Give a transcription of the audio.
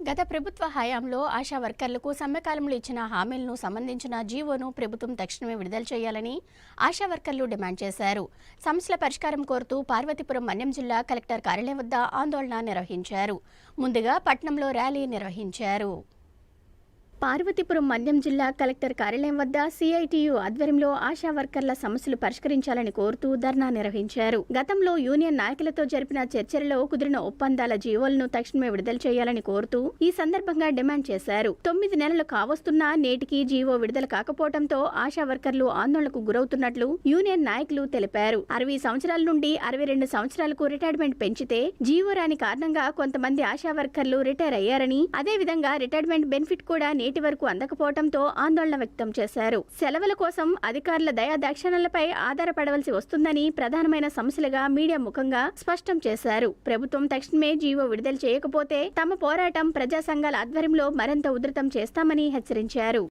గత ప్రభుత్వ హయాంలో ఆశా వర్కర్లకు సమ్మెకాలంలో ఇచ్చిన హామీలను సంబంధించిన జీవోను ప్రభుత్వం తక్షణమే విడుదల చేయాలని ఆశా వర్కర్లు డిమాండ్ చేశారు. సమస్యల పరిష్కారం కోరుతూ పార్వతీపురం మన్యం జిల్లా కలెక్టర్ కార్యాలయం వద్ద ఆందోళన నిర్వహించారు. ముందుగా పట్నంలో ర్యాలీ నిర్వహించారు. పార్వతీపురం మన్యం జిల్లా కలెక్టర్ కార్యాలయం వద్ద సిఐటియు ఆధ్వర్యంలో ఆశా వర్కర్ల సమస్యలు పరిష్కరించాలని కోరుతూ ధర్నా నిర్వహించారు. గతంలో యూనియన్ నాయకులతో జరిపిన చర్చలలో కుదిరిన ఒప్పందాల జీవోలను తక్షణమే విడుదల చేయాలని కోరుతూ ఈ సందర్భంగా డిమాండ్ చేశారు. తొమ్మిది నెలలు కావస్తున్నా నేటికి జీవో విడుదల కాకపోవడంతో ఆశా వర్కర్లు ఆందోళనకు గురవుతున్నట్లు యూనియన్ నాయకులు తెలిపారు. అరవై సంవత్సరాల నుండి అరవై రెండు సంవత్సరాలకు రిటైర్మెంట్ పెంచితే జీవో రాని కారణంగా కొంతమంది ఆశా వర్కర్లు రిటైర్ అయ్యారని అదేవిధంగా రిటైర్మెంట్ బెనిఫిట్ కూడా నేటి వరకు అందకపోవడంతో ఆందోళన వ్యక్తం చేశారు. సెలవుల కోసం అధికారుల దయాదాక్షిణ్యాలపై ఆధారపడవలసి వస్తుందని ప్రధానమైన సమస్యలుగా మీడియా ముఖంగా స్పష్టం చేశారు. ప్రభుత్వం తక్షణమే జీవో విడుదల చేయకపోతే తమ పోరాటం ప్రజా సంఘాల ఆధ్వర్యంలో మరింత ఉధృతం చేస్తామని హెచ్చరించారు.